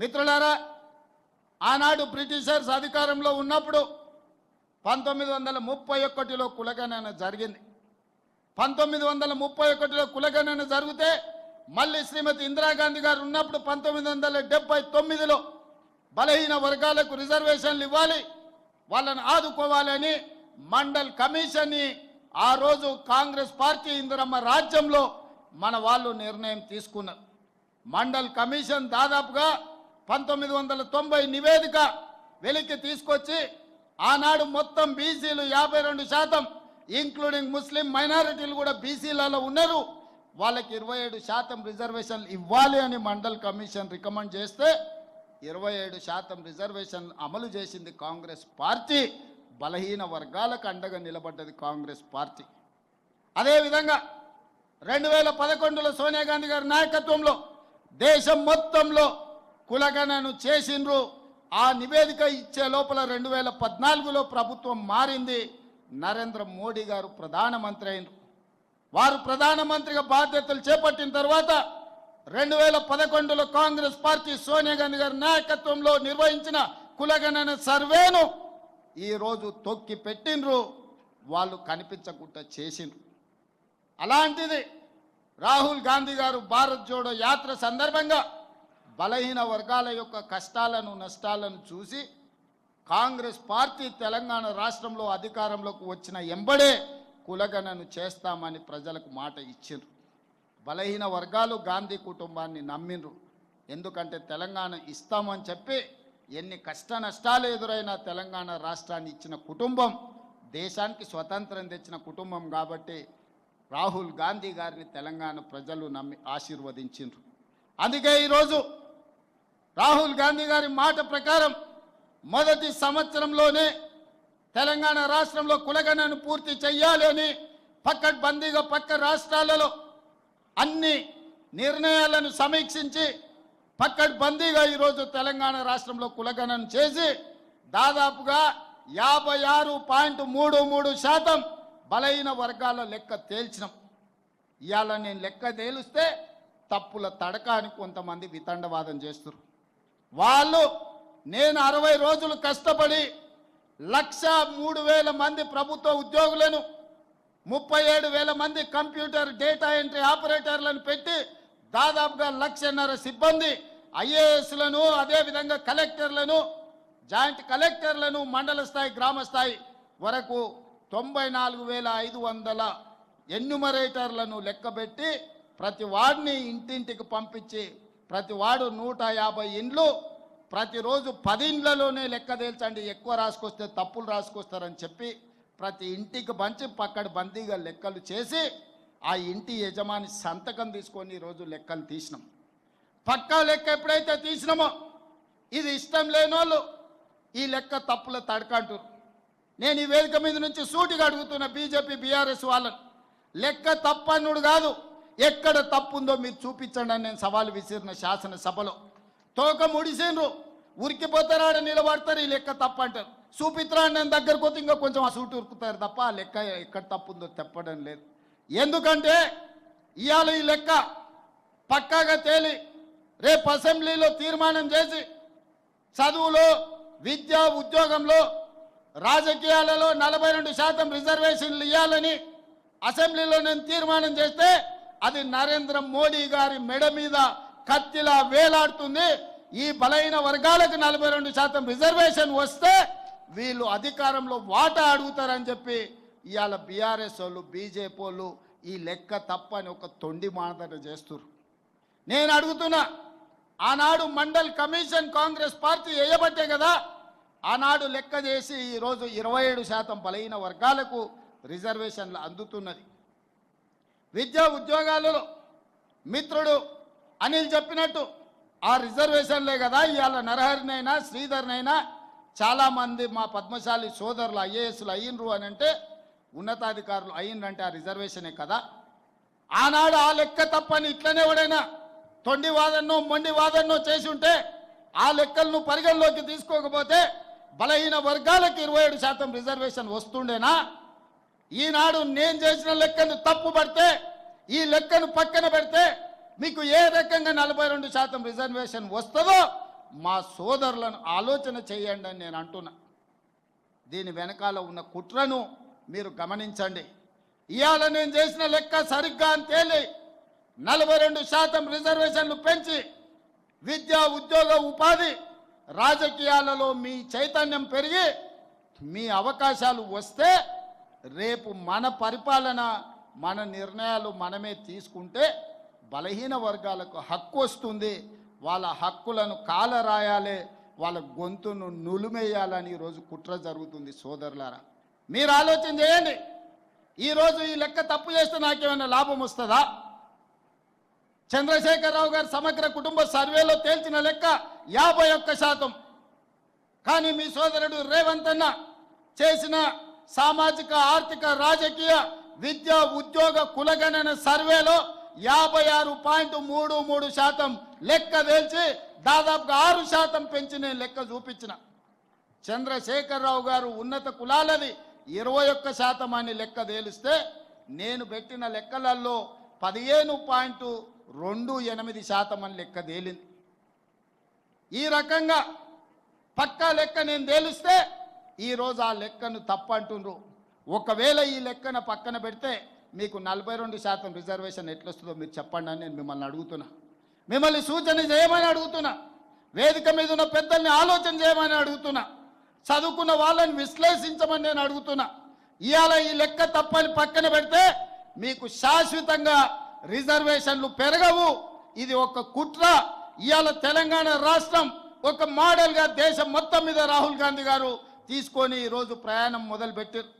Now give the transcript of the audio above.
మిత్రులారా ఆనాడు బ్రిటిషర్స్ అధికారంలో ఉన్నప్పుడు పంతొమ్మిది వందల ముప్పై ఒకటిలో కులగణన జరిగింది. పంతొమ్మిది వందల ముప్పై ఒకటిలో కులగణన జరిగితే మళ్ళీ శ్రీమతి ఇందిరాగాంధీ గారు ఉన్నప్పుడు పంతొమ్మిది వందల డెబ్బై తొమ్మిదిలో బలహీన వర్గాలకు రిజర్వేషన్లు ఇవ్వాలి వాళ్ళని ఆదుకోవాలని మండల్ కమిషన్ని ఆ రోజు కాంగ్రెస్ పార్టీ ఇందిరమ్మ రాజ్యంలో మన వాళ్ళు నిర్ణయం తీసుకున్నారు. మండల్ కమిషన్ దాదాపుగా పంతొమ్మిది వందల తొంభై నివేదిక వెలికి తీసుకొచ్చి ఆనాడు మొత్తం బీసీలు యాభై రెండు శాతం ఇంక్లూడింగ్ ముస్లిం మైనారిటీలు కూడా బీసీలలో ఉన్నారు. వాళ్ళకి ఇరవై ఏడు శాతం రిజర్వేషన్లు ఇవ్వాలి అని మండల్ కమిషన్ రికమెండ్ చేస్తే ఇరవై ఏడు శాతం రిజర్వేషన్ అమలు చేసింది కాంగ్రెస్ పార్టీ. బలహీన వర్గాలకు అండగా నిలబడ్డది కాంగ్రెస్ పార్టీ. అదేవిధంగా రెండు వేల పదకొండులో సోనియా గాంధీ గారి నాయకత్వంలో దేశం మొత్తంలో కులగణను చేసిండ్రు. ఆ నివేదిక ఇచ్చే లోపల రెండు వేల పద్నాలుగులో ప్రభుత్వం మారింది. నరేంద్ర మోడీ గారు ప్రధానమంత్రి అయినరు. వారు ప్రధానమంత్రిగా బాధ్యతలు చేపట్టిన తర్వాత రెండు వేల పదకొండులో కాంగ్రెస్ పార్టీ సోనియా గాంధీ గారి నాయకత్వంలో నిర్వహించిన కులగణన సర్వేను ఈరోజు తొక్కి పెట్టిండ్రు. వాళ్ళు కనిపించకుండా చేసిండ్రు. అలాంటిది రాహుల్ గాంధీ గారు భారత్ జోడో యాత్ర సందర్భంగా బలహీన వర్గాల యొక్క కష్టాలను నష్టాలను చూసి కాంగ్రెస్ పార్టీ తెలంగాణ రాష్ట్రంలో అధికారంలోకి వచ్చిన ఎంబడే కులగణను చేస్తామని ప్రజలకు మాట ఇచ్చిండ్రు. బలహీన వర్గాలు గాంధీ కుటుంబాన్ని నమ్మిండ్రు. ఎందుకంటే తెలంగాణ ఇస్తామని చెప్పి ఎన్ని కష్ట నష్టాలు ఎదురైనా తెలంగాణ రాష్ట్రాన్ని ఇచ్చిన కుటుంబం దేశానికి స్వతంత్రం తెచ్చిన కుటుంబం కాబట్టి రాహుల్ గాంధీ గారిని తెలంగాణ ప్రజలు నమ్మి ఆశీర్వదించిండ్రు. అందుకే ఈరోజు రాహుల్ గాంధీ గారి మాట ప్రకారం మొదటి సంవత్సరంలోనే తెలంగాణ రాష్ట్రంలో కులగణను పూర్తి చేయాలి అని పక్కడ్బందీగా పక్క రాష్ట్రాలలో అన్ని నిర్ణయాలను సమీక్షించి పక్కడ్బందీగా ఈరోజు తెలంగాణ రాష్ట్రంలో కులగణన చేసి దాదాపుగా యాభై ఆరు పాయింట్ మూడు మూడు శాతం బలహీన వర్గాల లెక్క తేల్చినాం. ఇవాళ నేను లెక్క తేలిస్తే తప్పుల తడక అని కొంతమంది వితండవాదం చేస్తారు వాళ్ళు నేను అరవై రోజులు కష్టపడి లక్ష మూడు వేల మంది ప్రభుత్వ ఉద్యోగులను ముప్పై ఏడు వేల మంది కంప్యూటర్ డేటా ఎంట్రీ ఆపరేటర్లను పెట్టి దాదాపుగా లక్షన్నర సిబ్బంది ఐఏఎస్లను అదేవిధంగా కలెక్టర్లను జాయింట్ కలెక్టర్లను మండల స్థాయి గ్రామ స్థాయి వరకు తొంభై నాలుగు వేల ఐదు వందల ఎన్యుమరేటర్లను లెక్కబెట్టి ప్రతి వాడిని ఇంటింటికి పంపించి ప్రతి వాడు నూట యాభై ఇండ్లు ప్రతిరోజు పది ఇండ్లలోనే లెక్క తేల్చండి. ఎక్కువ రాసుకొస్తే తప్పులు రాసుకొస్తారని చెప్పి ప్రతి ఇంటికి పంచి పక్కడ బందీగా లెక్కలు చేసి ఆ ఇంటి యజమాని సంతకం తీసుకొని ఈరోజు లెక్కలు తీసినాం. పక్కా లెక్క ఎప్పుడైతే తీసినామో ఇది ఇష్టం లేనోళ్ళు ఈ లెక్క తప్పుల తడకంటారు. నేను ఈ వేదిక మీద నుంచి సూటిగా అడుగుతున్న బీజేపీ బీఆర్ఎస్ వాళ్ళని లెక్క తప్పన్నుడు కాదు. ఎక్కడ తప్పు ఉందో మీరు చూపించండి అని నేను సవాల్ విసిరిన శాసనసభలో. తోక ముడిసిండ్రు ఉరికిపోతారాడ నిలబడతారు ఈ లెక్క తప్పు అంటారు చూపిత్రా నేను దగ్గరకు పోతే ఇంకా కొంచెం ఆ సూటు ఉరుకుతారు తప్ప ఆ లెక్క ఎక్కడ తప్పు ఉందో చెప్పడం లేదు. ఎందుకంటే ఇవాళ ఈ లెక్క పక్కాగా తేలి రేపు అసెంబ్లీలో తీర్మానం చేసి చదువులో విద్య ఉద్యోగంలో రాజకీయాలలో నలభై రెండు శాతం రిజర్వేషన్లు ఇవ్వాలని అసెంబ్లీలో నేను తీర్మానం చేస్తే అది నరేంద్ర మోడీ గారి మెడ మీద కత్తిలా వేలాడుతుంది. ఈ బలైన వర్గాలకు నలభై రెండు శాతం రిజర్వేషన్ వస్తే వీళ్ళు అధికారంలో వాటా అడుగుతారని చెప్పి ఇవాళ బీఆర్ఎస్ వాళ్ళు బీజేపీ వాళ్ళు ఈ లెక్క తప్పని ఒక తొండి మానదట చేస్తున్నారు నేను అడుగుతున్నా ఆనాడు మండల్ కమిషన్ కాంగ్రెస్ పార్టీ వేయబట్టే కదా ఆనాడు లెక్క చేసి ఈరోజు ఇరవై ఏడు శాతం బలహీన వర్గాలకు రిజర్వేషన్లు అందుతున్నది. విద్యా ఉద్యోగాలలో మిత్రుడు అనిల్ చెప్పినట్టు ఆ రిజర్వేషన్లే కదా ఇవాళ నరహరినైనా శ్రీధర్నైనా చాలామంది మా పద్మశాలి సోదరులు ఐఏఎస్లు అయ్యిండ్రు అని అంటే ఉన్నతాధికారులు అయ్యిండ్రంటే ఆ రిజర్వేషనే కదా. ఆనాడు ఆ లెక్క తప్పని ఇట్లనే ఎవడైనా తొండి వాదన్నో మొండి వాదన్నో చేసి ఉంటే ఆ లెక్కలను పరిగణలోకి తీసుకోకపోతే బలహీన వర్గాలకు ఇరవై ఏడు శాతం రిజర్వేషన్ వస్తుండేనా? ఈనాడు నేను చేసిన లెక్కను తప్పు పడితే ఈ లెక్కను పక్కన పెడితే మీకు ఏ రకంగా నలభై రెండు శాతం రిజర్వేషన్ వస్తుందో మా సోదరులను ఆలోచన చేయండి అని నేను అంటున్నా. దీని వెనకాల ఉన్న కుట్రను మీరు గమనించండి. ఇవాళ నేను చేసిన లెక్క సరిగ్గా అని తేలి నలభై రెండు శాతం రిజర్వేషన్లు పెంచి విద్య ఉద్యోగ ఉపాధి రాజకీయాలలో మీ చైతన్యం పెరిగి మీ అవకాశాలు వస్తే రేపు మన పరిపాలన మన నిర్ణయాలు మనమే తీసుకుంటే బలహీన వర్గాలకు హక్కు వస్తుంది. వాళ్ళ హక్కులను కాలరాయాలి వాళ్ళ గొంతును నులిమేయాలని ఈరోజు కుట్ర జరుగుతుంది సోదరులారా. మీరు ఆలోచన చేయండి. ఈరోజు ఈ లెక్క తప్పు చేస్తే నాకేమైనా లాభం వస్తుందా? చంద్రశేఖరరావు గారు సమగ్ర కుటుంబ సర్వేలో తేల్చిన లెక్క యాభై ఒక్క శాతం. కానీ మీ సోదరుడు రేవంత్ అన్న చేసిన సామాజిక ఆర్థిక రాజకీయ విద్య ఉద్యోగ కులగణన సర్వేలో యాభై ఆరు పాయింట్ మూడు మూడు శాతం లెక్క వేల్చి దాదాపుగా ఆరు శాతం పెంచి నేను లెక్క చూపించిన. చంద్రశేఖరరావు గారు ఉన్నత కులాలది ఇరవై ఒక్క శాతం అని లెక్క తేలిస్తే నేను పెట్టిన లెక్కలలో పదిహేను పాయింట్ రెండు ఎనిమిది శాతం అని లెక్క తేలింది. ఈ రకంగా పక్కా లెక్క నేను తేలిస్తే ఈరోజు ఆ లెక్కను తప్పంటుండ్రు ఒకవేళ ఈ లెక్కన పక్కన పెడితే మీకు నలభై రెండు శాతం రిజర్వేషన్ ఎట్లొస్తుందో మీరు చెప్పండి అని నేను మిమ్మల్ని అడుగుతున్నా. మిమ్మల్ని సూచన చేయమని అడుగుతున్నా. వేదిక మీద ఉన్న పెద్దల్ని ఆలోచన చేయమని అడుగుతున్నా. చదువుకున్న వాళ్ళని విశ్లేషించమని నేను అడుగుతున్నా. ఇవాళ ఈ లెక్క తప్పని పక్కన పెడితే మీకు శాశ్వతంగా రిజర్వేషన్లు పెరగవు. ఇది ఒక కుట్ర. ఇవాళ తెలంగాణ రాష్ట్రం ఒక మోడల్గా దేశం మొత్తం మీద రాహుల్ గాంధీ గారు తీసుకొని ఈరోజు ప్రయాణం మొదలుపెట్టారు